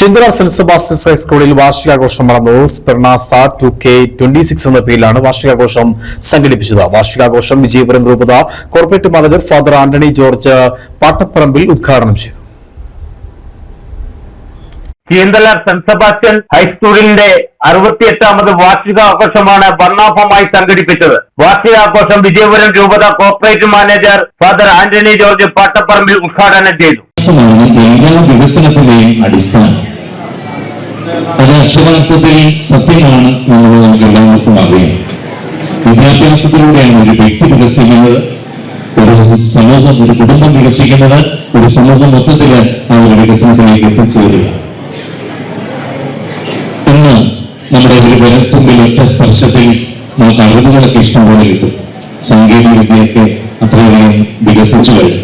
ചിന്തറ saint Sebastian's ഹൈസ്കൂളിൽ വാർഷികാഘോഷം നടന്നു സ്പെർണാസ ടു കെ ട്വന്റി സിക്സ് എന്ന പേരിലാണ് വാർഷികാഘോഷം സംഘടിപ്പിച്ചത്. വാർഷികാഘോഷം വിജയപുരം രൂപത corporate manager father Antony George പാട്ടപ്പറമ്പിൽ ഉദ്ഘാടനം ചെയ്തു. ചീന്തല സെന്റ് സെബാസ്റ്റ്യൻ ഹൈസ്കൂളിന്റെ അറുപത്തിയെട്ടാമത് വാർഷികാഘോഷമാണ് വർണാഭമായി സംഘടിപ്പിച്ചത്. വാർഷികാഘോഷം വിജയപുരം രൂപത corporate manager father Antony George പാട്ടപ്പറമ്പിൽ ഉദ്ഘാടനം ചെയ്തു. എല്ലാ വികസനത്തിന്റെയും അടിസ്ഥാനം. അത് അക്ഷരാർത്ഥത്തിൽ സത്യമാണ് എന്നുള്ളത് നമുക്ക് എല്ലാവർക്കും അറിയാം. വിദ്യാഭ്യാസത്തിലൂടെയാണ് ഒരു വ്യക്തി വികസിക്കുന്നത് ഒരു സമൂഹം ഒരു കുടുംബം വികസിക്കുന്നത് ഒരു സമൂഹം മൊത്തത്തിൽ ആ ഒരു വികസനത്തിലേക്ക് എത്തിച്ചേരുക. ഇന്ന് നമ്മുടെ ഒരു വിരത്തുമ്പിൽ ഒറ്റ സ്പർശത്തിൽ നമുക്ക് അറിവുകളൊക്കെ ഇഷ്ടംപോലെ കിട്ടും. സാങ്കേതിക വിദ്യയൊക്കെ അത്രയധികം വികസിച്ചു വരും.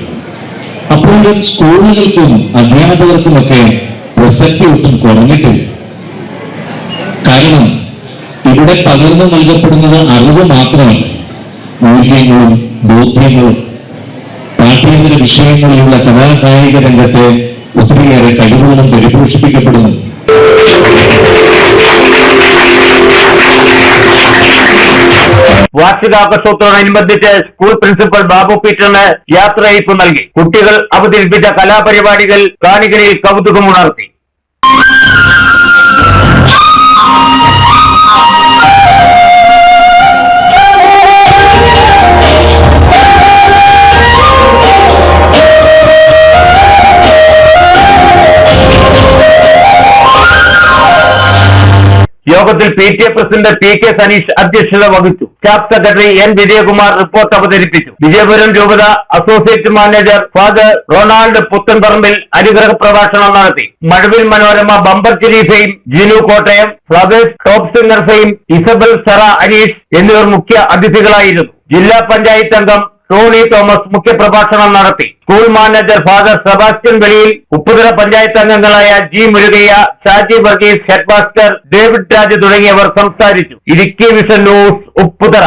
അപ്പോഴും സ്കൂളുകൾക്കും അധ്യാപകർക്കുമൊക്കെ പ്രസക്തി ഒട്ടും കുറഞ്ഞിട്ടില്ല. കാരണം ഇവിടെ പകർന്നു നൽകപ്പെടുന്നത് അറിവ് മാത്രമല്ല മൂല്യങ്ങളും ബോധ്യങ്ങളും പാഠ്യേതര വിഷയങ്ങളിലുള്ള കലാകായിക രംഗത്തെ ഒത്തിരിയേറെ കഴിവുകളും പരിപോഷിപ്പിക്കപ്പെടുന്നു. വാർഷികാഘോഷത്തോടനുബന്ധിച്ച് സ്കൂൾ പ്രിൻസിപ്പൽ ബാബു പീറ്ററിന് യാത്രയയപ്പ് നൽകി. കുട്ടികൾ അവതരിപ്പിച്ച കലാപരിപാടികൾ കാണികളിൽ കൗതുകമുണർത്തി Thank you. യോഗത്തിൽ P T A president P K Saneesh അധ്യക്ഷത വഹിച്ചു. Staff secretary N Vijayakumar report അവതരിപ്പിച്ചു. വിജയപുരം രൂപത associate manager father Ronald Puthenparambil അനുഗ്രഹ പ്രഭാഷണം നടത്തി. Mazhavil Manorama bumper ചിരീഫയും Jinu Kottayam Flowers Top Singer Isabel Sara Aneesh എന്നിവർ മുഖ്യ അതിഥികളായിരുന്നു. ജില്ലാ പഞ്ചായത്ത് അംഗം ടോണി തോമസ് മുഖ്യപ്രഭാഷണം നടത്തി. സ്കൂൾ മാനേജർ ഫാദർ സെബാസ്റ്റ്യൻ വെളിയിൽ ഉപ്പുതല പഞ്ചായത്ത് അംഗങ്ങളായ G Murukayya Shaji Varghese headmaster David Raj തുടങ്ങിയവർ സംസാരിച്ചു. Idukki vision news Upputhara.